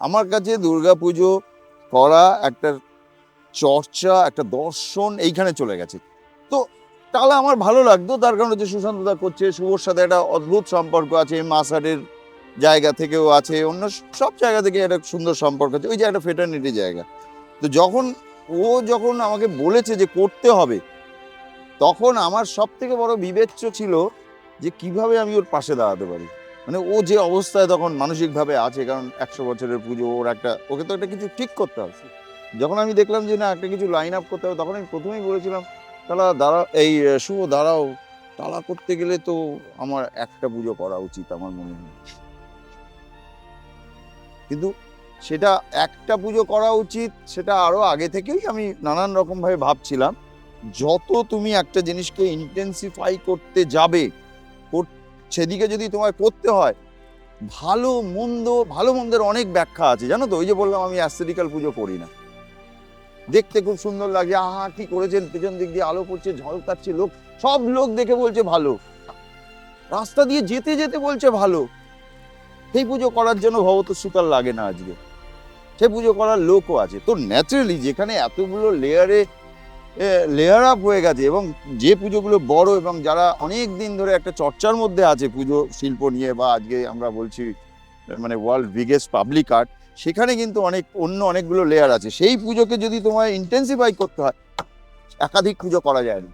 আমার কাছে দুর্গাপুজো করা, একটা চর্চা, একটা দর্শন এইখানে চলে গেছে। তো তাহলে আমার ভালো লাগতো, তার কারণ হচ্ছে সুশান্ত দা করছে, শুভর সাথে একটা অদ্ভুত সম্পর্ক আছে মাসাডের জায়গা থেকেও আছে, অন্য সব জায়গা থেকে একটা সুন্দর সম্পর্ক আছে, ওই যে একটা ফেটার্নিটি জায়গা। তো যখন ও যখন আমাকে বলেছে যে করতে হবে, তখন আমার সব থেকে বড় বিবেচ্য ছিল যে কীভাবে আমি ওর পাশে দাঁড়াতে পারি। মানে ও যে অবস্থায় তখন মানসিকভাবে আছে, কারণ একশো বছরের পুজো, ওর একটা, ওকে তো একটা কিছু ঠিক করতে হবে। যখন আমি দেখলাম যে না, একটা কিছু লাইন আপ করতে হবে, তখন আমি প্রথমেই বলেছিলাম তাহলে দাঁড়া, এই শুভ দাঁড়াও, তালা করতে গেলে তো আমার একটা পুজো করা উচিত আমার মনে হয়। কিন্তু সেটা একটা পুজো করা উচিত, সেটা আরও আগে থেকেই আমি নানান রকম ভাবে ভাবছিলাম, যত তুমি একটা জিনিসকে ইন্টেন্সিফাই করতে যাবে সেদিকে যদি তোমায় করতে হয়, ভালো মন্দ, ভালো মন্দের অনেক ব্যাখ্যা আছে, জানো তো? ওই যে বললাম আমি অ্যাস্থেটিক্যাল পুজো করি না। দেখতে খুব সুন্দর লাগে আহা, কি করেছেন? পেছন দিক দিয়ে আলো পড়ছে ঝলকাচ্ছে লোক, সব লোক দেখে বলছে ভালো। রাস্তা দিয়ে যেতে যেতে বলছে ভালো। সেই পুজো করার জন্য ভবত সুতার লাগে না আজকে। সে পুজো করার লোকও আছে। তো ন্যাচারালি যেখানে এতগুলো লেয়ারে লেয়ার আপ হয়ে গেছে এবং যে পুজোগুলো বড় এবং যারা অনেক দিন ধরে একটা চর্চার মধ্যে আছে পুজো শিল্প নিয়ে বা আজকে আমরা বলছি মানে ওয়ার্ল্ড বিগেস্ট পাবলিক আর্ট সেখানে কিন্তু অনেক অন্য অনেকগুলো লেয়ার আছে। সেই পুজোকে যদি তোমায় ইন্টেন্সিফাই করতে হয়, একাধিক পুজো করা যায় না।